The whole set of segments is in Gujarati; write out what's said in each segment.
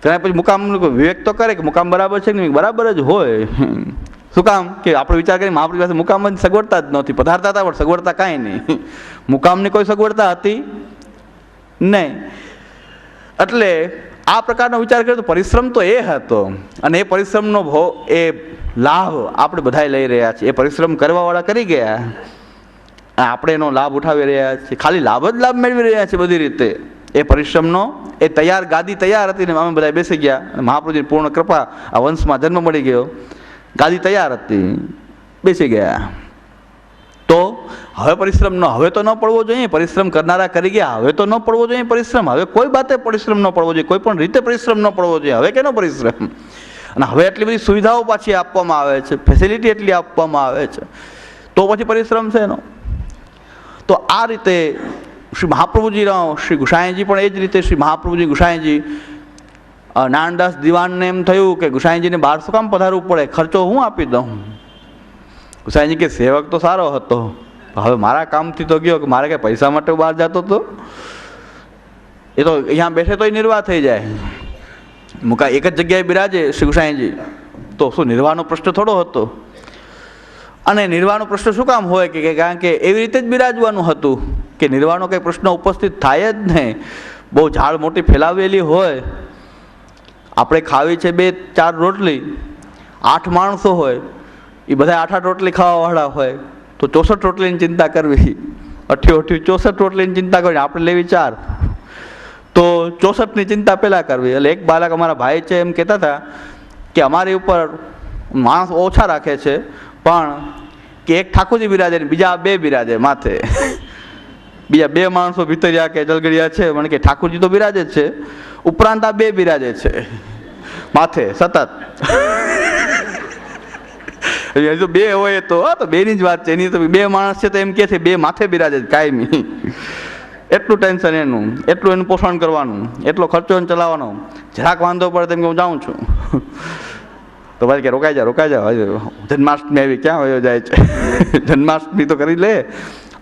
ત્યારે પછી મુકામ વિવેક તો કરે કે મુકામ બરાબર છે કે બરાબર જ હોય. શું કામ? કે આપણે વિચાર કરીએ આપણી પાસે મુકામ જ સગવડતા જ નહોતી. પધારતા હતા, પણ સગવડતા કાંઈ નહીં. મુકામની કોઈ સગવડતા હતી નહીં. એટલે આ પ્રકારનો વિચાર કર્યો તો પરિશ્રમ તો એ હતો. અને એ પરિશ્રમનો ભો, એ લાભ આપણે બધાય લઈ રહ્યા છીએ. એ પરિશ્રમ કરવાવાળા કરી ગયા. આપણે એનો લાભ ઉઠાવી રહ્યા છીએ. ખાલી લાભ જ લાભ મેળવી રહ્યા છીએ બધી રીતે. એ પરિશ્રમનો, એ તૈયાર ગાદી તૈયાર હતી ને અમે બધા બેસી ગયા. અને પૂર્ણ કૃપા આ વંશમાં જન્મ મળી ગયો. ગાદી તૈયાર હતી. બેસી ગયા. તો હવે પરિશ્રમ ન હવે તો ન પડવો જોઈએ. પરિશ્રમ કરનારા કરી ગયા. હવે તો ન પડવો જોઈએ પરિશ્રમ. હવે કોઈ બાતે પરિશ્રમ ન પડવો જોઈએ. કોઈ પણ રીતે પરિશ્રમ ન પડવો જોઈએ. હવે કેનો પરિશ્રમ? અને હવે એટલી બધી સુવિધાઓ પાછી આપવામાં આવે છે. ફેસિલિટી એટલી આપવામાં આવે છે. તો પછી પરિશ્રમ છે એનો તો આ રીતે શ્રી મહાપ્રભુજીનો, શ્રી ગુસાઈજી પણ એ જ રીતે શ્રી મહાપ્રભુજી ગુસાઈજી. નાનદાસ દિવાનને એમ થયું કે ગુસાઈજીને બહાર શું કામ પધારવું પડે, ખર્ચો હું આપી દઉં? ગુસાઈજી કે, સેવક તો સારો હતો. હવે મારા કામથી તો ગયો કે મારે કંઈ પૈસા માટે બહાર જતો હતો? એ તો અહીંયા બેઠે તોય નિર્વાહ થઈ જાય. મુકા એક જ જગ્યાએ બિરાજે શ્રી ગુસાઈજી. તો શું નિર્વાહનો પ્રશ્ન થોડો હતો? અને નિર્વાહનો પ્રશ્ન શું કામ હોય કે, કારણ કે એવી રીતે જ બિરાજવાનું હતું. કે નિર્વાણો કંઈ પ્રશ્ન ઉપસ્થિત થાય જ નહીં. બહુ ઝાડ મોટી ફેલાવેલી હોય. આપણે ખાવી છે બે ચાર રોટલી. આઠ માણસો હોય. એ બધા આઠ આઠ રોટલી ખાવાવાળા હોય. તો ચોસઠ રોટલીની ચિંતા કરવી. અઠ્યો અઠ્યું ચોસઠ રોટલીની ચિંતા કરવી. આપણે લેવી ચાર. તો ચોસઠની ચિંતા પહેલાં કરવી. એટલે એક બાળક અમારા ભાઈ છે એમ કહેતા હતા કે અમારી ઉપર માણસ ઓછા રાખે છે. પણ કે એક ઠાકોરજી બિરાજે બીજા બે બિરાજે માથે. બીજા બે માણસો ભીતરિયા કે જલગડિયા છે, મને કે ઠાકોરજી તો બિરાજે છે. ઉપરાંત આ બે બિરાજે છે. માથે, સતત. હજુ બે હોય તો, હા, તો બેની જ વાત છે. એની તો બે માણસ છે તો એમ કે છે, બે માથે બિરાજે કાયમી. એટલું ટેન્શન એનું, એટલું એનું પોષણ કરવાનું, એટલો ખર્ચો એને ચલાવવાનો. જરાક વાંધો પડે તેમ કે હું જાઉં છું. તો ભાઈ કે રોકાઈ જા રોકાઈ જા. જન્માષ્ટમી આવી, ક્યાં હોય જાય છે? જન્માષ્ટમી તો કરી લે.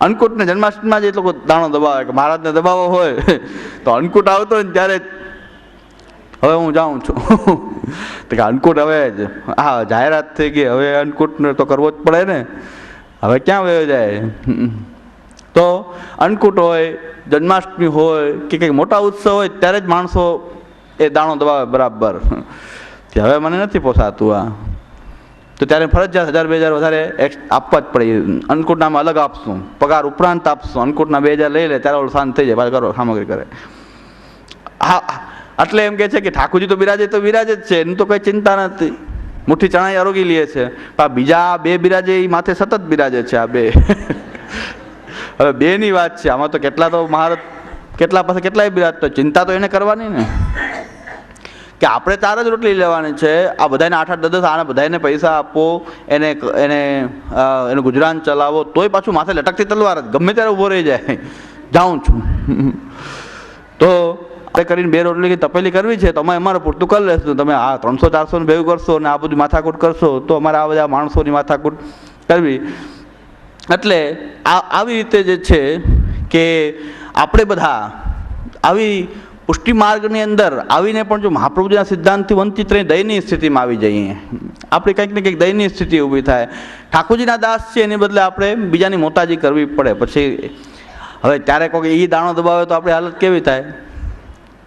અન્નકૂટને જન્માષ્ટમીમાં જ એટલો લોકો દાણો દબાવે, કે મહારાજને દબાવો હોય, તો અન્નકૂટ આવતો ને ત્યારે હવે હું જાઉં છું. તો કે અન્નકૂટ હવે જ હા જાહેરાત થઈ ગઈ, હવે અન્નકૂટને તો કરવો જ પડે ને. હવે ક્યાં વયો જાય? તો અન્નકૂટ હોય, જન્માષ્ટમી હોય, કે કંઈક મોટા ઉત્સવ હોય, ત્યારે જ માણસો એ દાણો દબાવે બરાબર. હવે મને નથી પોસાતું આ. તો ત્યારે ફરજિયાત હજાર બે હજાર વધારે આપવા જ પડે. અન્નકૂટનામાં અલગ આપશું. પગાર ઉપરાંત આપશું. અન્નકૂટના બે હજાર લઈ લે, ત્યારે ઓલું શાંત થઈ જાય. ભાઈ કરો, સામગ્રી કરે. હા એટલે એમ કહે છે કે ઠાકોરજી તો બિરાજે તો બિરાજે જ છે. એનું તો કંઈ ચિંતા નથી. મુઠ્ઠી ચણાઈ આરોગી લે છે. પણ બીજા બે બિરાજે એ માથે સતત બિરાજે છે આ બે. હવે બેની વાત છે. આમાં તો કેટલા તો મહારત કેટલા પાસે કેટલાય બિરાજ તો ચિંતા તો એને કરવાની ને. કે આપણે તારા જ રોટલી લેવાની છે? આ બધાને આઠ આઠ દસ દસ આને બધાને પૈસા આપો, એને એને એનું ગુજરાન ચલાવો, તોય પાછું માથે લટકતી તલવાર જ. ગમે ત્યારે ઊભો રહી જાય. જાઉં છું. તો આપણે કરીને બે રોટલી તપેલી કરવી છે, તો અમે અમારે પૂરતું કરી લેશું. તમે આ ત્રણસો ચારસો ને ભેગું કરશો ને આ બધું માથાકૂટ કરશો, તો અમારે આ બધા માણસોની માથાકૂટ કરવી. એટલે આ, આવી રીતે જે છે કે આપણે બધા આવી પુષ્ટિ માર્ગની અંદર આવીને પણ જો મહાપ્રભુજીના સિદ્ધાંતથી વંચિત રહી દયનીય સ્થિતિમાં આવી જઈએ, આપણે કંઈક ને કંઈક દયનીય સ્થિતિ ઊભી થાય. ઠાકોરજીના દાસ છે એની બદલે આપણે બીજાની મોતાજી કરવી પડે. પછી હવે ત્યારે કોઈ એ દાણો દબાવે તો આપણી હાલત કેવી થાય?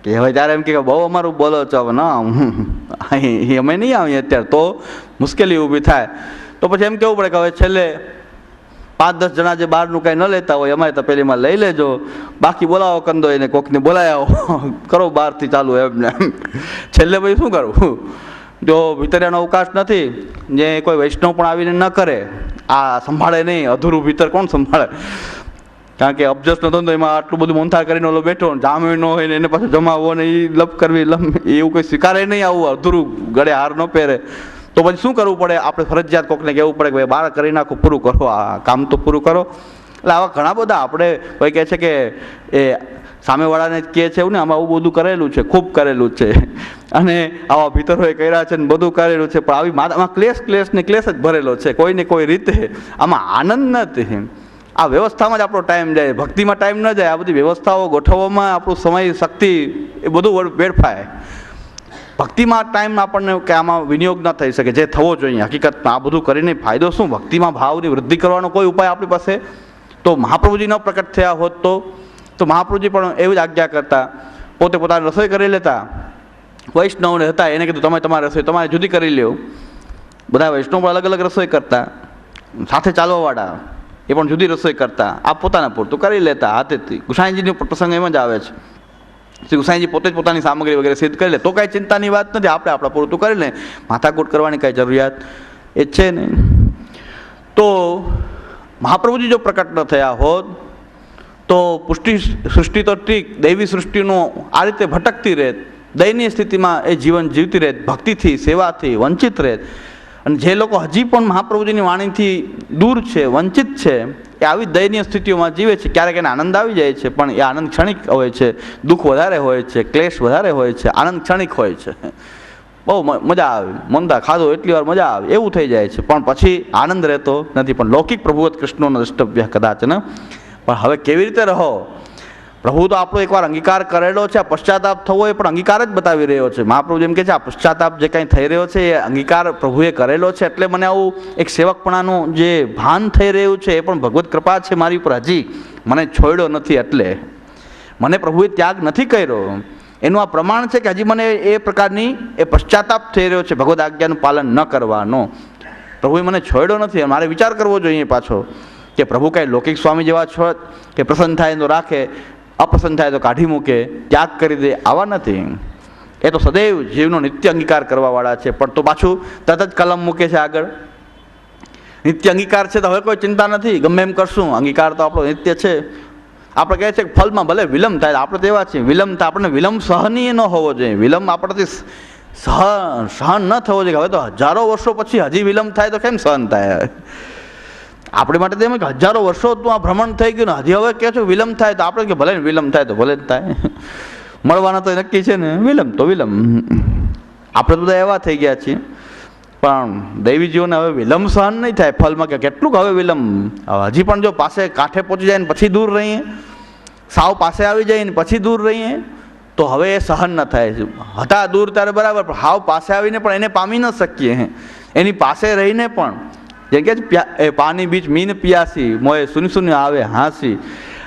કે હવે ત્યારે એમ કે બહુ અમારું બોલો છો, હવે ના અહીં અમે નહીં આવીએ અત્યારે, તો મુશ્કેલી ઊભી થાય. તો પછી એમ કેવું પડે કે હવે છેલ્લે પાંચ દસ જણા જે બહારનું કાંઈ ન લેતા હોય, અમારે તો પેલીમાં લઈ લેજો. બાકી બોલાવો કંદો એને કોકને બોલાવી આવો. કરો બહારથી ચાલુ એમને છેલ્લે પછી શું કરવું જો ભીતરિયાનો અવકાશ નથી, જે કોઈ વૈષ્ણવ પણ આવીને ન કરે, આ સંભાળે નહીં, અધૂરું ભીતર કોણ સંભાળે? કારણ કે અબજસનો ધંધો એમાં આટલું બધું મોંથા કરીને ઓલો બેઠો ને ન હોય ને એને પાછું જમાવો ને એ લપ કરવી લમ એવું કંઈ સ્વીકારે નહીં આવું, અધૂરું ગળે હાર ન પહેરે. તો પછી શું કરવું પડે? આપણે ફરજિયાત કોકને કહેવું પડે કે ભાઈ બહાર કરી નાખો, પૂરું કરો, આ કામ તો પૂરું કરો. એટલે આવા ઘણા બધા આપણે કોઈ કહે છે કે એ સામેવાળાને કહે છે એવું ને, આમાં આવું બધું કરેલું છે, ખૂબ કરેલું છે. અને આવા ભીતરોએ કર્યા છે ને, બધું કરેલું છે, પણ આવી આમાં ક્લેશ ક્લેશ ને ક્લેશ જ ભરેલો છે, કોઈને કોઈ રીતે. આમાં આનંદ નથી આ વ્યવસ્થામાં જ આપણો ટાઈમ જાય, ભક્તિમાં ટાઈમ ન જાય, આ બધી વ્યવસ્થાઓ ગોઠવવામાં આપણું સમય, શક્તિ એ બધું વડ- વેડફાય. ભક્તિમાં ટાઈમ આપણને કે આમાં વિનિયોગ ન થઈ શકે, જે થવો જોઈએ. હકીકતમાં આ બધું કરીને ફાયદો શું? ભક્તિમાં ભાવની વૃદ્ધિ કરવાનો કોઈ ઉપાય આપણી પાસે? તો મહાપ્રભુજી ન પ્રકટ થયા હોત તો? તો મહાપ્રભુજી પણ એવી જ આજ્ઞા કરતા, પોતે પોતાની રસોઈ કરી લેતા. વૈષ્ણવને હતા, એને કીધું, તમે તમારી રસોઈ, તમારે જુદી કરી લ્યો. બધા વૈષ્ણવ પણ અલગ અલગ રસોઈ કરતા. સાથે ચાલવાવાળા એ પણ જુદી રસોઈ કરતા. આ પોતાના પૂરતું કરી લેતા, હાથેથી. ગુસાઈજીનો પ્રસંગ એમ જ આવે છે. શ્રી ગુસાઈજી પોતે જ પોતાની સામગ્રી વગેરે સિદ્ધ કરી લે. તો કાંઈ ચિંતાની વાત નથી. આપણે આપણા પૂરતું કરી લે. માથાકૂટ કરવાની કાંઈ જરૂરિયાત એ છે નહીં. તો મહાપ્રભુજી જો પ્રકટ ન થયા હોત, તો પુષ્ટિ સૃષ્ટિ તો ઠીક, દૈવી સૃષ્ટિનું આ રીતે ભટકતી રહેત. દયનીય સ્થિતિમાં એ જીવન જીવતી રહેત. ભક્તિથી, સેવાથી વંચિત રહેત. અને જે લોકો હજી પણ મહાપ્રભુજીની વાણીથી દૂર છે, વંચિત છે એ આવી દયનીય સ્થિતિઓમાં જીવે છે, ક્યારેક એને આનંદ આવી જાય છે, પણ એ આનંદ ક્ષણિક હોય છે, દુઃખ વધારે હોય છે, ક્લેશ વધારે હોય છે, આનંદ ક્ષણિક હોય છે. બહુ મજા આવે, મંદા ખાધો, એટલી વાર મજા આવે, એવું થઈ જાય છે, પણ પછી આનંદ રહેતો નથી, પણ લૌકિક પ્રભુવત કૃષ્ણનો દ્રષ્ટવ્ય કદાચ ને. પણ હવે કેવી રીતે રહો? પ્રભુ તો આપણો એકવાર અંગીકાર કરેલો છે, આ પશ્ચાતાપ થવો એ પણ અંગીકાર જ બતાવી રહ્યો છે. મહાપ્રભુ જેમ કે છે, આ પશ્ચાતાપ જે કંઈ થઈ રહ્યો છે એ અંગીકાર પ્રભુએ કરેલો છે, એટલે મને આવું એક સેવકપણાનું જે ભાન થઈ રહ્યું છે એ પણ ભગવત કૃપા છે મારી ઉપર. હજી મને છોડ્યો નથી એટલે. મને પ્રભુએ ત્યાગ નથી કર્યો. એનું આ પ્રમાણ છે કે હજી મને એ પ્રકારની એ પશ્ચાતાપ થઈ રહ્યો છે, ભગવદ આજ્ઞાનું પાલન ન કરવાનો. પ્રભુએ મને છોડ્યો નથી. મારે વિચાર કરવો જોઈએ પાછો કે પ્રભુ કાંઈ લૌકિક સ્વામી જેવા છો, કે પ્રસન્ન થાય તો રાખે. અપ્રસન્ન થાય તો કાઢી મૂકે, ત્યાગ કરી દે આવા નથી. એ તો સદૈવ જીવનો નિત્ય અંગીકાર કરવાવાળા છે. પણ તો પાછું તરત જ કલમ મૂકે છે આગળ. નિત્ય અંગીકાર છે તો હવે કોઈ ચિંતા નથી. ગમે એમ કરશું. અંગીકાર તો આપણો નિત્ય છે. આપણે કહે છે કે ફલમાં ભલે વિલંબ થાય આપણે તેવા છીએ. વિલંબ થાય આપણને વિલંબ સહનીય ન હોવો જોઈએ. વિલંબ આપણાથી સહન સહન ન થવો જોઈએ. હવે તો હજારો વર્ષો પછી હજી વિલંબ થાય તો કેમ સહન થાય? આપણે માટે તો એમ કે હજારો વર્ષો તું આ ભ્રમણ થઈ ગયું ને. હજી હવે કહે છે વિલંબ થાય તો આપણે કે ભલે વિલંબ થાય તો ભલે જ થાય. મળવાના તો નક્કી છે ને. વિલંબ તો વિલંબ. આપણે તો બધા એવા થઈ ગયા છીએ. પણ દૈવીજીઓને હવે વિલંબ સહન નહીં થાય. ફલમાં કે કેટલુંક હવે વિલંબ. હજી પણ જો પાસે કાંઠે પહોંચી જાય ને પછી દૂર રહીએ, સાવ પાસે આવી જાય ને પછી દૂર રહીએ, તો હવે એ સહન ન થાય. હતા દૂર ત્યારે બરાબર, પણ હાવ પાસે આવીને પણ એને પામી ન શકીએ. એની પાસે રહીને પણ જેમ કે એ પાણી બીચ મીન પ્યાસી, મોએ સુની સુની આવે, હાંસી.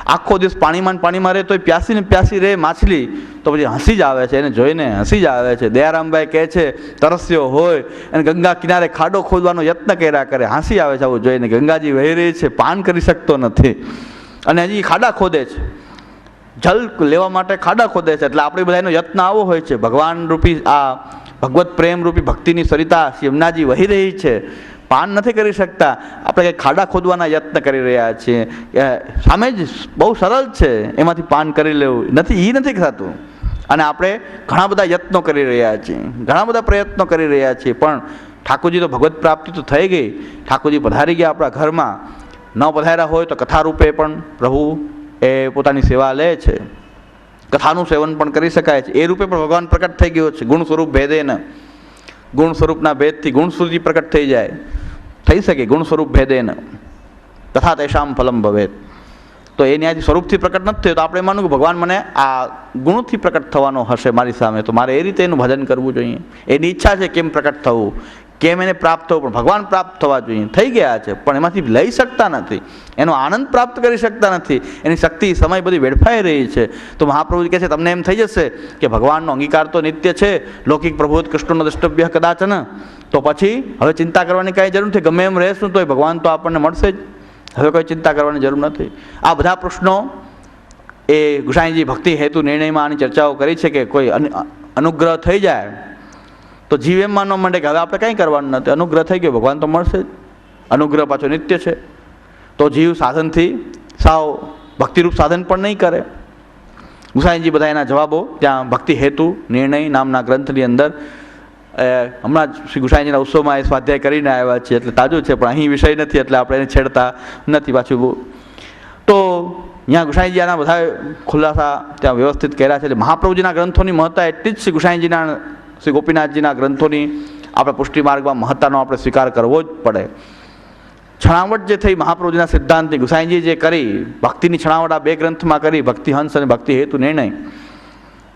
આખો દિવસ પાણીમાં પાણીમાં રહે તો પ્યાસી ને પ્યાસી રહે માછલી, તો પછી હસી જ આવે છે, એને જોઈને હસી જ આવે છે. દયારામભાઈ કહે છે, તરસ્યો હોય. અને ગંગા કિનારે ખાડો ખોદવાનો યત્ન કર્યા કરે. હાંસી આવે છે આવું જોઈને. ગંગાજી વહી રહી છે, પાન કરી શકતો નથી. અને હજી ખાડા ખોદે છે. જલ લેવા માટે ખાડા ખોદે છે. એટલે આપણે બધા એનો યત્ન આવો હોય છે. ભગવાન રૂપી, આ ભગવત પ્રેમ રૂપી ભક્તિની સરિતા શ્રી યમુનાજી વહી રહી છે. પાન નથી કરી શકતા. આપણે કંઈ ખાડા ખોદવાના યત્ન કરી રહ્યા છીએ. સામે જ બહુ સરળ છે એમાંથી પાન કરી લેવું. નથી એ નથી થતું. અને આપણે ઘણા બધા યત્નો કરી રહ્યા છીએ. ઘણા બધા પ્રયત્નો કરી રહ્યા છીએ. પણ ઠાકોરજી તો ભગવત પ્રાપ્તિ તો થઈ ગઈ. ઠાકોરજી પધારી ગયા આપણા ઘરમાં. ન પધાર્યા હોય તો કથા રૂપે પણ પ્રભુ એ પોતાની સેવા લે છે. કથાનું સેવન પણ કરી શકાય છે. એ રૂપે પણ ભગવાન પ્રકટ થઈ ગયો છે. ગુણ સ્વરૂપ ભેદેન ગુણ સ્વરૂપના ભેદથી ગુણ સુધી પ્રકટ થઈ જાય. થઈ શકે ગુણ સ્વરૂપ ભેદેન તથા તેષામ ફલમ ભવેત. તો એ ન્યાયથી સ્વરૂપથી પ્રકટ નથી થયું, તો આપણે માનું કે ભગવાન મને આ ગુણથી પ્રકટ થવાનો હશે મારી સામે. તો મારે એ રીતે એનું ભજન કરવું જોઈએ. એની ઈચ્છા છે કેમ પ્રકટ થવું? કેમ એને પ્રાપ્ત થવું પણ ભગવાન પ્રાપ્ત થવા જોઈએ. થઈ ગયા છે, પણ એમાંથી લઈ શકતા નથી. એનો આનંદ પ્રાપ્ત કરી શકતા નથી. એની શક્તિ સમય બધી વેડફાઈ રહી છે. તો મહાપ્રભુ કહે છે, તમને એમ થઈ જશે કે ભગવાનનો અંગીકાર તો નિત્ય છે, લૌકિક પ્રભુ કૃષ્ણનો દ્રષ્ટવ્ય ન તો પછી હવે ચિંતા કરવાની કાંઈ જરૂર નથી. ગમે એમ રહેશું તો એ ભગવાન તો આપણને મળશે જ. હવે કોઈ ચિંતા કરવાની જરૂર નથી. આ બધા પ્રશ્નો એ ગુસાઈજી ભક્તિ હેતુ નિર્ણયમાં આની ચર્ચાઓ કરી છે કે કોઈ અનુ- અનુગ્રહ થઈ જાય તો જીવ એમ માનવા માંડે કે હવે આપણે કંઈ કરવાનું નથી. અનુગ્રહ થઈ ગયો, ભગવાન તો મળશે જ. અનુગ્રહ પાછો નિત્ય છે. તો જીવ સાધનથી સાવ ભક્તિરૂપ સાધન પણ નહીં કરે. ગુસાઈજી બધા એના જવાબો, ત્યાં ભક્તિ હેતુ, નિર્ણય નામના ગ્રંથની અંદર, એ હમણાં જ શ્રી ગુસાઈજીના ઉત્સવમાં એ સ્વાધ્યાય કરીને આવ્યા છે એટલે તાજું છે, પણ અહીં વિષય નથી, એટલે આપણે એને છેડતા નથી પાછું બહુ. તો અહીંયા ગુસાઈજી આના બધા ખુલાસા ત્યાં વ્યવસ્થિત કર્યા છે, એટલે મહાપ્રભુજીના ગ્રંથોની મહત્તા એટલી જ શ્રી ગુસાઈજીના શ્રી ગોપીનાથજીના ગ્રંથોની આપણે પુષ્ટિ માર્ગમાં મહત્તાનો આપણે સ્વીકાર કરવો જ પડે. છણાવટ જે થઈ મહાપ્રભુજીના સિદ્ધાંતની, ગુસાઈજી જે કરી, ભક્તિની છણાવટ આ બે ગ્રંથમાં કરી, ભક્તિ હંસ અને ભક્તિ હેતુ નિર્ણય.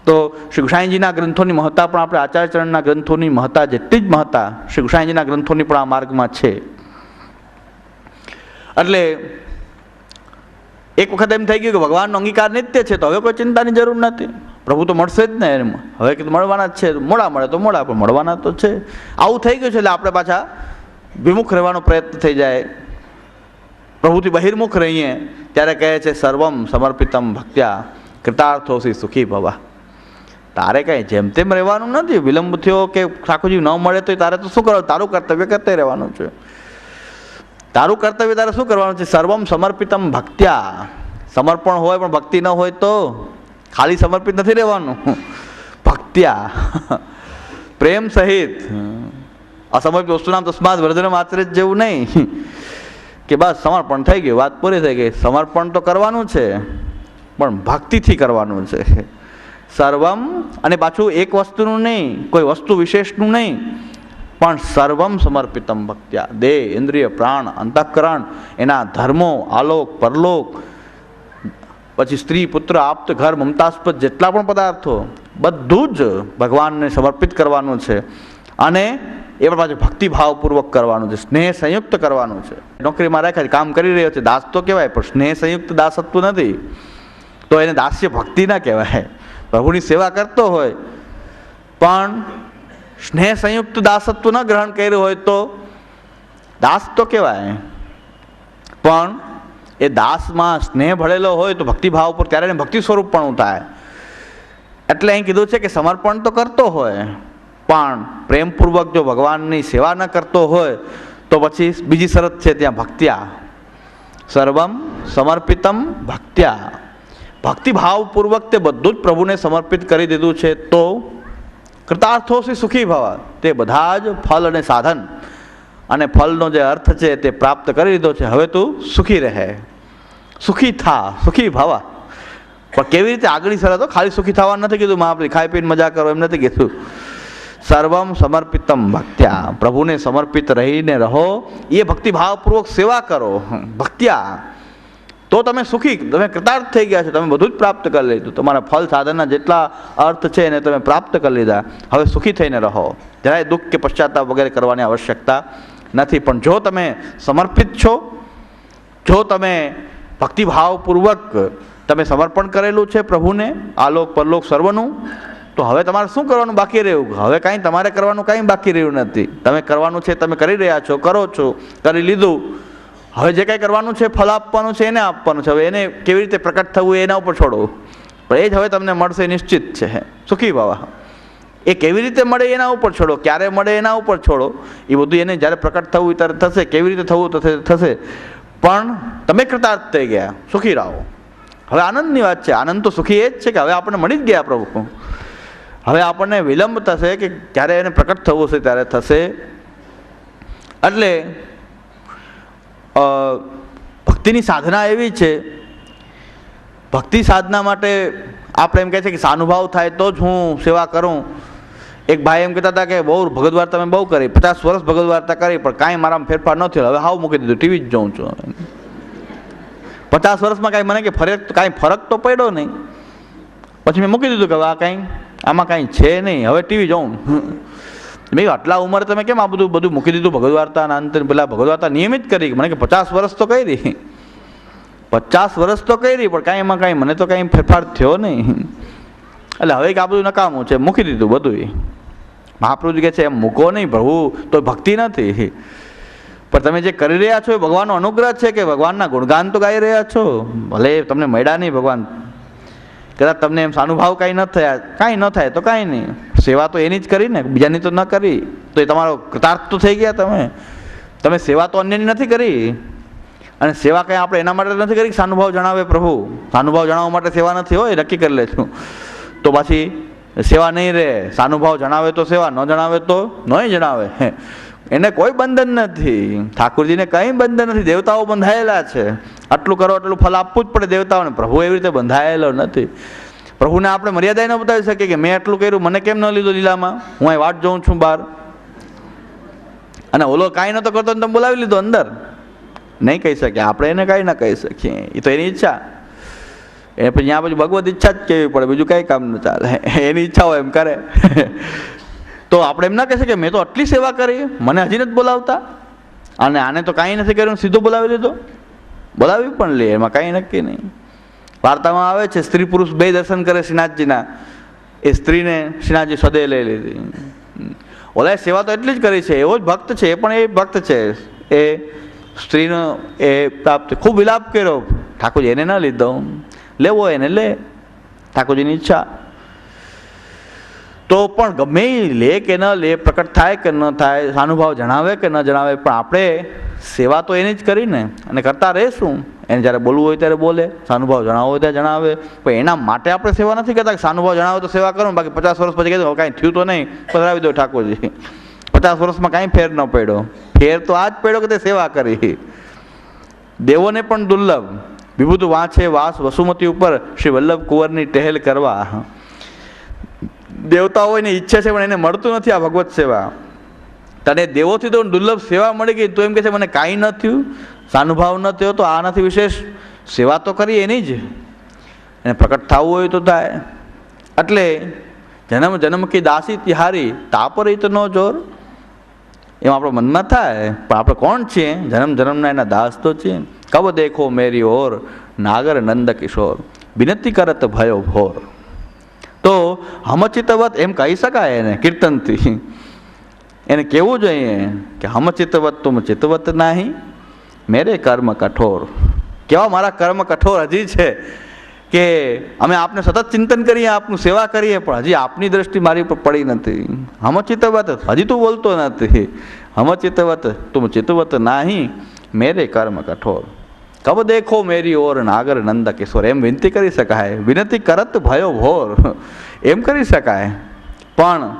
તો શ્રી ગુસાઈજીના ગ્રંથોની મહત્તા પણ આપણે આચાર્યચરણના ગ્રંથોની મહત્તા જેટલી જ મહત્તા શ્રી ગુસાઈજીના ગ્રંથોની પણ આ માર્ગમાં છે. એટલે એક વખત એમ થઈ ગયું કે ભગવાનનો અંગીકાર નિત્ય છે, તો હવે કોઈ ચિંતાની જરૂર નથી. પ્રભુ તો મળશે જ ને એમ. હવે કે મળવાના જ છે. મોડા મળે તો મોડા, પણ મળવાના તો છે. આવું થઈ ગયું છે એટલે આપણે પાછા વિમુખ રહેવાનો પ્રયત્ન થઈ જાય. પ્રભુથી બહિર્મુખ રહીએ. ત્યારે કહે છે, સર્વમ સમર્પિતમ ભક્ત્યા કૃતાર્થોસી સુખી ભવા. તારે કાંઈ જેમ તેમ રહેવાનું નથી. વિલંબ થયો કે ઠાકોરજી ન મળે તો તારે તો શું કરવાનું? તારું કર્તવ્ય કરતે રહેવાનું છે. તારું કર્તવ્ય તારે શું કરવાનું છે? સર્વમ સમર્પિતમ ભક્ત્યા. સમર્પણ હોય પણ ભક્તિ ન હોય તો ખાલી સમર્પિત નથી રહેવાનું. ભક્ત્યા. પ્રેમ સહિત. અસમર્પિત વસ્તુનામ તસ્માત વર્ધન આચરિત જેવું નહીં. કે બસ સમર્પણ થઈ ગયું, વાત પૂરી થઈ ગઈ. સમર્પણ તો કરવાનું છે, પણ ભક્તિથી કરવાનું છે. સર્વમ અને પાછું એક વસ્તુનું નહીં, કોઈ વસ્તુ વિશેષનું નહીં, પણ સર્વમ સમર્પિતમ ભક્ત્યા. દેહ, ઇન્દ્રિય, પ્રાણ, અંતઃકરણ, એના ધર્મો, આલોક, પરલોક પછી સ્ત્રી પુત્ર આપ્ત ઘર મમતાસ્પદ જેટલા પણ પદાર્થો, બધું જ ભગવાનને સમર્પિત કરવાનું છે. અને એ પણ પાછું ભક્તિભાવપૂર્વક કરવાનું છે, સ્નેહ સંયુક્ત કરવાનું છે. નોકરીમાં રાખ્યા કામ કરી રહ્યો છે, દાસ તો કહેવાય, પણ સ્નેહ સંયુક્ત દાસત્વ નથી. તો એને દાસ્ય ભક્તિ ના કહેવાય. પ્રભુની સેવા કરતો હોય, પણ સ્નેહ સંયુક્ત દાસત્વ ન ગ્રહણ કર્યું હોય તો દાસ તો કહેવાય. પણ એ દાસમાં સ્નેહ ભળેલો હોય તો ભક્તિભાવ ઉપર ત્યારે એને ભક્તિ સ્વરૂપપણું થાય એટલે અહીં કીધું છે કે સમર્પણ તો કરતો હોય, પણ પ્રેમપૂર્વક જો ભગવાનની સેવા ન કરતો હોય, તો પછી બીજી શરત છે ત્યાં ભક્ત્યા. સર્વમ સમર્પિતમ ભક્ત્યા. ભક્તિભાવપૂર્વક તે બધું જ પ્રભુને સમર્પિત કરી દીધું છે તો કૃતાર્થોથી સુખી ભવ. તે બધા જ ફલ અને સાધન. અને ફલનો જે અર્થ છે તે પ્રાપ્ત કરી લીધો છે. હવે તું સુખી રહે. સુખી થા. સુખી ભાવા. પણ કેવી રીતે આગળની સરહદ ખાલી સુખી થવા નથી કીધું મહાપ્રી. ખાઈ પીને મજા કરો એમ નથી કીધું. સર્વમ સમર્પિતમ ભક્ત્યા. પ્રભુને સમર્પિત રહીને રહો. એ ભક્તિભાવપૂર્વક સેવા કરો. ભક્ત્યા. તો તમે સુખી, તમે કૃતાર્થ થઈ ગયા છો. તમે બધું જ પ્રાપ્ત કરી લીધું. તમારા ફલ સાધનના જેટલા અર્થ છે એને તમે પ્રાપ્ત કરી લીધા. હવે સુખી થઈને રહો. જરાય દુઃખ કે પશ્ચાતાપ વગેરે કરવાની આવશ્યકતા નથી. પણ જો તમે સમર્પિત છો, જો તમે ભક્તિભાવપૂર્વક તમે સમર્પણ કરેલું છે પ્રભુને, આલોક પરલોક સર્વનું, તો હવે તમારે શું કરવાનું બાકી રહ્યું? હવે કાંઈ તમારે કરવાનું કાંઈ બાકી રહ્યું નથી. તમે કરવાનું છે, તમે કરી રહ્યા છો, કરો છો, કરી લીધું. હવે જે કાંઈ કરવાનું છે, ફળ આપવાનું છે, એને આપવાનું છે. હવે એને કેવી રીતે પ્રકટ થવું એના ઉપર છોડો. પણ એ જ હવે તમને મળશે નિશ્ચિત છે. સુખી બાવા એ કેવી રીતે મળે એના ઉપર છોડો, ક્યારે મળે એના ઉપર છોડો, એ બધું એને જ્યારે પ્રકટ થવું ત્યારે થશે. કેવી રીતે થવું થશે પણ તમે કૃતાર્થ થઈ ગયા, સુખી રહો. હવે આનંદની વાત છે, આનંદ તો સુખી એ જ છે કે હવે આપણને મળી જ ગયા પ્રભુ. હવે આપણને વિલંબ થશે કે ક્યારે એને પ્રકટ થવું હશે, ત્યારે થશે. એટલે ભક્તિની સાધના એવી છે. ભક્તિ સાધના માટે આપણે એમ કહે છે કે સાનુભાવ થાય તો જ હું સેવા કરું. એક ભાઈ એમ કહેતા હતા કે બહુ ભગત વાર્તા મેં બહુ કરી, પચાસ વર્ષ ભગત વાર્તા કરી, પણ કાંઈ મારામાં ફેરફાર ન થયો. હવે હાવ મૂકી દીધું, ટીવી જ જોઉં છું પચાસ વર્ષમાં કાંઈ મને કે ફરક કાંઈ ફરક તો પડ્યો નહીં. પછી મેં મૂકી દીધું કે આ કાંઈ, આમાં કાંઈ છે નહીં, હવે ટીવી જોઉં. મેં આટલા ઉંમરે તમે કેમ આ બધું બધું મૂકી દીધું ભગવદ વાર્તાના અંતર પેલા ભગવદ વાર્તા નિયમિત કરી, મને કે પચાસ વર્ષ તો કરી. પચાસ વર્ષ તો કરી, પણ કાંઈ એમાં કાંઈ મને તો કાંઈ ફેરફાર થયો નહીં. એટલે હવે કે આ બધું નકામું છે, મૂકી દીધું બધું મહાપ્રભુજી કહે છે, એમ મૂકો નહીં પ્રભુ તો ભક્તિ નથી. પણ તમે જે કરી રહ્યા છો એ ભગવાનનો અનુગ્રહ છે કે ભગવાનના ગુણગાન તો ગાઈ રહ્યા છો? ભલે તમને મળ્યા નહીં ભગવાન. કદાચ તમને એમ સાનુભાવ કાંઈ ન થયા, કાંઈ ન થાય તો કાંઈ નહીં. સેવા તો એની જ કરી ને, બીજાની તો ન કરી. તો એ તમારો કૃતાર્થ તો થઈ ગયા તમે. તમે સેવા તો અન્યની નથી કરી. અને સેવા કંઈ આપણે એના માટે નથી કરી સાનુભાવ જણાવે પ્રભુ? સાનુભાવ જણાવવા માટે સેવા નથી હોય નક્કી કરી લેશું. તો પાછી સેવા નહીં રહે. સાનુભાવ જણાવે તો સેવા, ન જણાવે તો નહીં જણાવે. એને કોઈ બંધન નથી. ઠાકુરજીને કંઈ બંધન નથી. દેવતાઓ બંધાયેલા છે. આટલું કરો, આટલું ફલ આપવું જ પડે દેવતાઓને. પ્રભુ એવી રીતે બંધાયેલો નથી. પ્રભુને આપણે મર્યાદા ન બતાવી શકીએ કે મેં આટલું કર્યું, મને કેમ ન લીધું લીલામાં? હું અહીં વાટ જોઉં છું બહાર. અને ઓલો કાંઈ નહોતો કરતો તમે બોલાવી લીધો અંદર. નહીં કહી શકીએ. આપણે એને કાંઈ ના કહી શકીએ. એ તો એની ઈચ્છા. એ પછી ત્યાં પછી ભગવત ઈચ્છા જ કેવી પડે, બીજું કંઈ કામ ન ચાલે. એની ઈચ્છા હોય એમ કરે. તો આપણે એમ ના કહેશે કે મેં તો આટલી સેવા કરી, મને હજી નથી બોલાવતા. અને આને તો કાંઈ નથી કર્યું, સીધો બોલાવી લીધો બોલાવી પણ લે, એમાં કાંઈ નક્કી નહીં. વાર્તામાં આવે છે, સ્ત્રી પુરુષ બે દર્શન કરે શ્રીનાથજીના. એ સ્ત્રીને શ્રીનાથજી સદે લઈ લીધી. ઓલા સેવા તો એટલી જ કરી છે, એવો જ ભક્ત છે, એ પણ એ ભક્ત છે. એ સ્ત્રીનો એ પ્રાપ્ત, ખૂબ વિલાપ કર્યો. ઠાકોરજી એને ન લીધો. લેવો એને લે. ઠાકોરજીની ઈચ્છા. તો પણ ગમે એ લે કે ન લે, પ્રકટ થાય કે ન થાય, સાનુભાવ જણાવે કે ન જણાવે, પણ આપણે સેવા તો એની જ કરીને અને કરતા રહેશું. એને જ્યારે બોલવું હોય ત્યારે બોલે, સાનુભાવ જણાવો હોય ત્યારે જણાવે. પણ એના માટે આપણે સેવા નથી કરતા સાનુભાવ જણાવે તો સેવા કરો. બાકી પચાસ વર્ષ પછી કીધું કાંઈ થયું તો નહીં. પધરાવી દો ઠાકોરજી. પચાસ વર્ષમાં કાંઈ ફેર ન પડ્યો. ફેર તો આ જ પડ્યો કે તે સેવા કરી. દેવોને પણ દુર્લભ. વિભૂત વાંચે વાસ વસુમતી ઉપર શ્રી વલ્લભ કુંવરની ટહેલ કરવા. દેવતાઓની ઈચ્છા છે, પણ એને મળતું નથી આ ભગવત સેવા. તને દેવોથી તો દુર્લભ સેવા મળી ગઈ, તો એમ કહે છે, મને કાંઈ ન થયું, સાનુભાવ ન થયો, તો આનાથી વિશેષ સેવા તો કરી એની જ. એને પ્રકટ થવું હોય તો થાય. એટલે જન્મ જન્મ કી દાસી તિહારી તાપર તો ન જોર એમ આપણો મનમાં થાય. પણ આપણે કોણ છીએ? જન્મ જન્મના એના દાસ તો છીએ. કબ દેખો મેરી ઓર નાગર નંદ કિશોર. વિનંતી કરત ભયો ભોર. તો હમચિતવત એમ કહી શકાય એને, કીર્તનથી. એને કેવું જોઈએ કે હમચિતવત તું ચિતવત નહીં? મેરે કર્મ કઠોર. કેવા મારા કર્મ કઠોર હજી છે? કે અમે આપને સતત ચિંતન કરીએ, આપનું સેવા કરીએ, પણ હજી આપની દ્રષ્ટિ મારી ઉપર પડી નથી. હમચિતવત હજી તું બોલતો નથી. હમચિતવત તું ચિતવત નહીં, મેરે કર્મ કઠોર. કબ દેખો મેરી ઓર નાગર નંદ કિશોર? એમ વિનંતી કરી શકાય. વિનંતી કરત ભયો ભોર. એમ કરી શકાય. પણ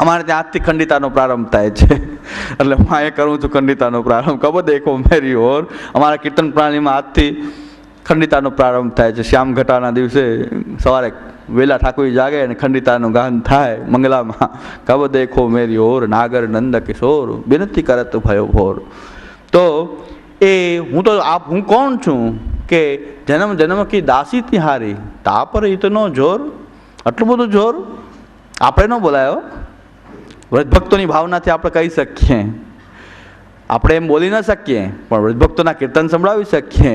અમારે ત્યાં આજથી ખંડિતાનો પ્રારંભ થાય છે. એટલે હું એ કરું છું ખંડિતાનો પ્રારંભ. કબ દેખો મેરી ઓર? અમારા કીર્તન પ્રાણીમાં આજથી ખંડિતાનો પ્રારંભ થાય છે. શ્યામ ઘટાના દિવસે સવારે વેલા ઠાકોર જાગે અને ખંડિતાનું ગાન થાય મંગલામાં. કબ દેખો મેરી ઓર નાગર નંદ કિશોર, વિનંતી કરત ભયો ભોર. તો એ હું તો આપ, હું કોણ છું કે જન્મ જન્મ કી દાસી તિહારી તા પર ઇતનો જોર? આટલું બધું જોર? આપણે ન બોલાયો વ્રજભક્તોની ભાવનાથી આપણે કહી શકીએ. આપણે એમ બોલી ન શકીએ, પણ વ્રજભક્તોના કીર્તન સંભળાવી શકીએ.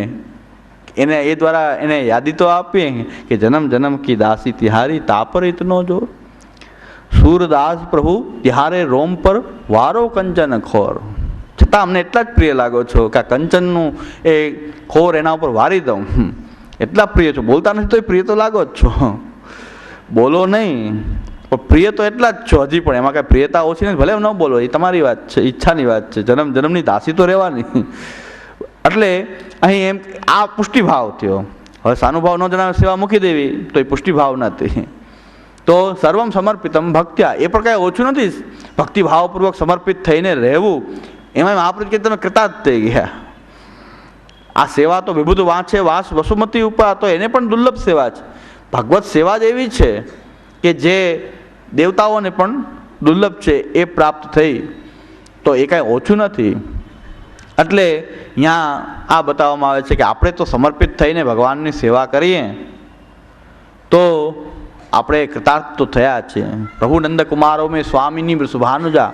એને એ દ્વારા એને યાદી તો આપીએ કે જન્મ જન્મ કી દાસી તિહારી તાપર ઇતનો જોર. સૂરદાસ પ્રભુ તિહારે રોમ પર વારો કંચન ખોર. છતાં અમને એટલા જ પ્રિય લાગો છો કે આ કંચનનું એ ખોર એના ઉપર વારી દઉં. એટલા પ્રિય છો. બોલતા નથી તોય પ્રિય તો લાગો જ છો. બોલો નહીં, પણ પ્રિય તો એટલા જ છો. હજી પણ એમાં કાંઈ પ્રિયતા ઓછી નથી. ભલે ન બોલો, એ તમારી વાત છે, ઈચ્છાની વાત છે. જન્મ જન્મની દાસી તો રહેવાની. એટલે અહીં એમ આ પુષ્ટિભાવ થયો. હવે સાનુભાવ ન જણાવે સેવા મૂકી દેવી તો એ પુષ્ટિભાવ નથી તો સર્વમ સમર્પિતમ ભક્ત્યા. એ પણ કાંઈ ઓછું નથી. ભક્તિભાવપૂર્વક સમર્પિત થઈને રહેવું. એમાં મહાપ્રભુ કે તમે કૃતાર્થ થઈ ગયા. આ સેવા તો વિભૂત વાંચે વાસ વસુમતી ઉપર આ તો એને પણ દુર્લભ સેવા છે. ભગવત સેવા જ એવી છે કે જે દેવતાઓને પણ દુર્લભ છે, એ પ્રાપ્ત થઈ. તો એ કાંઈ ઓછું નથી. એટલે અહીંયા આ બતાવવામાં આવે છે કે આપણે તો સમર્પિત થઈને ભગવાનની સેવા કરીએ, તો આપણે કૃતાર્થ તો થયા છે પ્રભુ નંદકુમારો મેં સ્વામીની શુભાનુજા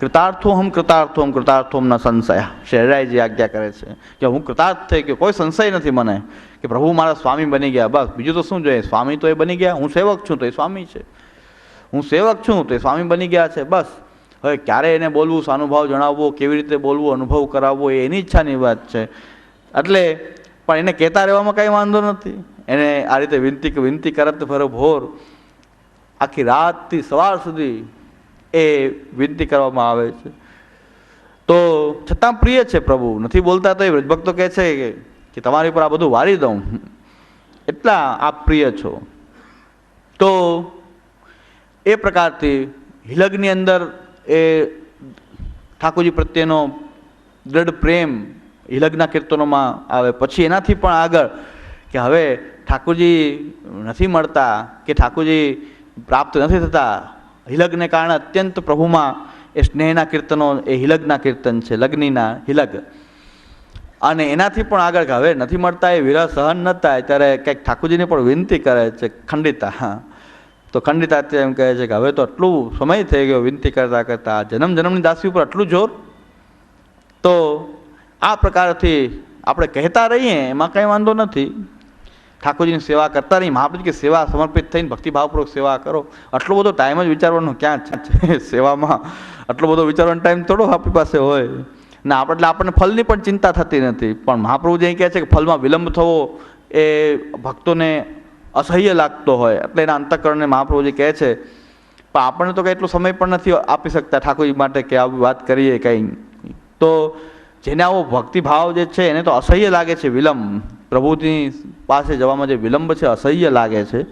કૃતાર્થો હમ કૃતાર્થો હમ કૃતાર્થો ન સંશય. શહેરાઈજી આજ્ઞા કરે છે કે હું કૃતાર્થ થઈ કે કોઈ સંશય નથી મને કે પ્રભુ મારા સ્વામી બની ગયા, બસ બીજું તો શું જોઈએ? સ્વામી તો એ બની ગયા, હું સેવક છું, તો એ સ્વામી છે. હું સેવક છું, તો એ સ્વામી બની ગયા છે, બસ. હવે ક્યારે એને બોલવું, સાનુભાવ જણાવવો, કેવી રીતે બોલવું, અનુભવ કરાવવો, એ એની ઈચ્છાની વાત છે. એટલે પણ એને કહેતા રહેવામાં કાંઈ વાંધો નથી. એને આ રીતે વિનંતી વિનંતી કરત ફરો ભોર આખી રાતથી સવાર સુધી એ વિનંતી કરવામાં આવે છે. તો છતાં પ્રિય છે પ્રભુ. નથી બોલતા તો એ વ્રજભક્તો કહે છે કે તમારી પર આ બધું વારી દઉં. એટલા આપ પ્રિય છો. તો એ પ્રકારથી હિલગની અંદર એ ઠાકોરજી પ્રત્યેનો દૃઢ પ્રેમ હિલગના કીર્તનોમાં આવે. પછી એનાથી પણ આગળ કે હવે ઠાકોરજી નથી મળતા કે ઠાકોરજી પ્રાપ્ત નથી થતા, હિલગને કારણે અત્યંત પ્રભુમાં એ સ્નેહના કીર્તનો, એ હિલગના કીર્તન છે, લગ્નીના હિલગ. અને એનાથી પણ આગળ હવે નથી મળતા એ વિરહ સહન ન થાય, ત્યારે કંઈક ઠાકોરજીને પણ વિનંતી કરે છે, ખંડિતા, હા. તો ખંડિતા તે એમ કહે છે કે હવે તો આટલું સમય થઈ ગયો વિનંતી કરતા કરતાં, જન્મ જન્મની દાસી ઉપર આટલું જોર? તો આ પ્રકારથી આપણે કહેતા રહીએ, એમાં કંઈ વાંધો નથી. ઠાકોરજીની સેવા કરતા રહીએ મહાપ્રભુ કે સેવા સમર્પિત થઈને ભક્તિભાવપૂર્વક સેવા કરો. આટલો બધો ટાઈમ જ વિચારવાનો ક્યાં છે? સેવામાં આટલો બધો વિચારવાનો ટાઈમ થોડો આપણી પાસે હોય. ને, આપણે એટલે આપણને ફલની પણ ચિંતા થતી નથી. પણ મહાપ્રભુ જે કહે છે કે ફલમાં વિલંબ થવો એ ભક્તોને અસહ્ય લાગતો હોય. એટલે એના અંતઃકરણને મહાપ્રભુજી કહે છે, પણ આપણને તો કંઈ એટલો સમય પણ નથી આપી શકતા ઠાકોરજી માટે કે આવી વાત કરીએ કંઈ. તો જેને આવો ભક્તિભાવ જે છે, એને તો અસહ્ય લાગે છે, વિલંબ. પ્રભુની પાસે જવામાં જે વિલંબ છે, અસહ્ય લાગે છે.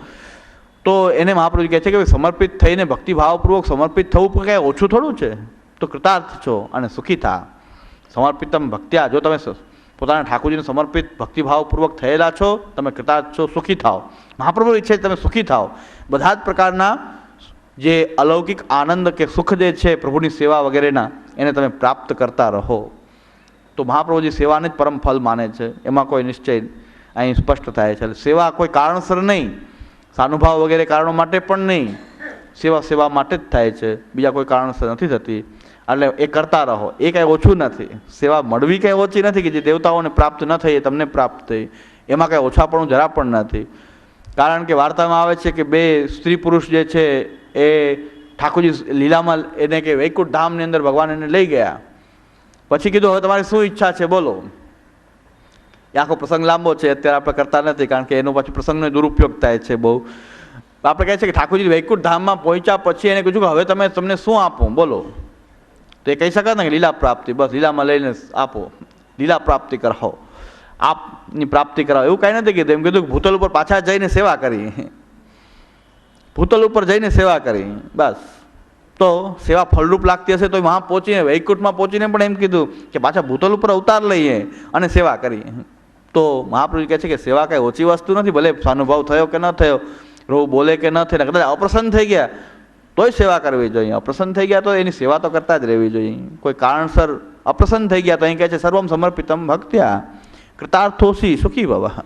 તો એને મહાપ્રભુ કહે છે કે સમર્પિત થઈને ભક્તિભાવપૂર્વક સમર્પિત થવું પણ કાંઈ ઓછું થોડું છે? તો કૃતાર્થ છો અને સુખી થા. સમર્પિતમ ભક્ત્યા. જો તમે પોતાના ઠાકોરજીને સમર્પિત ભક્તિભાવપૂર્વક થયેલા છો, તમે કૃતાર્થ છો, સુખી થાઓ. મહાપ્રભુ ઈચ્છે તમે સુખી થાઓ. બધા જ પ્રકારના જે અલૌકિક આનંદ કે સુખ જે છે પ્રભુની સેવા વગેરેના, એને તમે પ્રાપ્ત કરતા રહો. તો મહાપ્રભુજી સેવાને જ પરમ ફલ માને છે. એમાં કોઈ નિશ્ચય અહીં સ્પષ્ટ થાય છે. સેવા કોઈ કારણસર નહીં. સાનુભાવ વગેરે કારણો માટે પણ નહીં. સેવા સેવા માટે જ થાય છે. બીજા કોઈ કારણસર નથી થતી. એટલે એ કરતા રહો. એ કાંઈ ઓછું નથી. સેવા મળવી કાંઈ ઓછી નથી કે જે દેવતાઓને પ્રાપ્ત ન થઈ એ તમને પ્રાપ્ત થઈ. એમાં કાંઈ ઓછાપણું જરા પણ નથી. કારણ કે વાર્તામાં આવે છે કે બે સ્ત્રી પુરુષ જે છે એ ઠાકોરજી લીલામાં એને કે વૈકુંઠ ધામની અંદર ભગવાન એને લઈ ગયા. પછી કીધું, હવે તમારી શું ઈચ્છા છે? બોલો. એ આખો પ્રસંગ લાંબો છે, અત્યારે આપણે કરતા નથી કારણ કે એનો પછી પ્રસંગનો દુરુપયોગ થાય છે બહુ. આપણે કહે છે કે ઠાકોરજી વૈકુંઠ ધામમાં પહોંચ્યા પછી એને કીધું કે હવે તમે, તમને શું આપો? બોલો. તો એ કહી શકાય ને કે લીલા પ્રાપ્તિ, બસ લીલામાં લઈને આપો. લીલા પ્રાપ્તિ કરાવો. આપની પ્રાપ્તિ કરાવો. એવું કાંઈ નથી કીધું. એમ કીધું ભૂતલ ઉપર પાછા જઈને સેવા કરી. ભૂતલ ઉપર જઈને સેવા કરી. બસ. તો સેવા ફળરૂપ લાગતી હશે તો વહાં પહોંચીને વૈકુંઠમાં પહોંચીને પણ એમ કીધું કે પાછા ભૂતલ ઉપર અવતાર લઈએ અને સેવા કરીએ તો મહાપ્રભુ કહે છે કે સેવા કાંઈ ઓછી વસ્તુ નથી. ભલે સ્વાનુભાવ થયો કે ન થયો, રોગ બોલે કે ન થયો, કદાચ અપ્રસન્ન થઈ ગયા. તોય સેવા કરવી જોઈએ. અપ્રસન્ન થઈ ગયા તો એની સેવા તો કરતા જ રહેવી જોઈએ. કોઈ કારણસર અપ્રસન્ન થઈ ગયા તો અહીં કહે છે, સર્વમ સમર્પિતમ ભક્ત્યા કૃતાર્થોસી સુખી ભવા.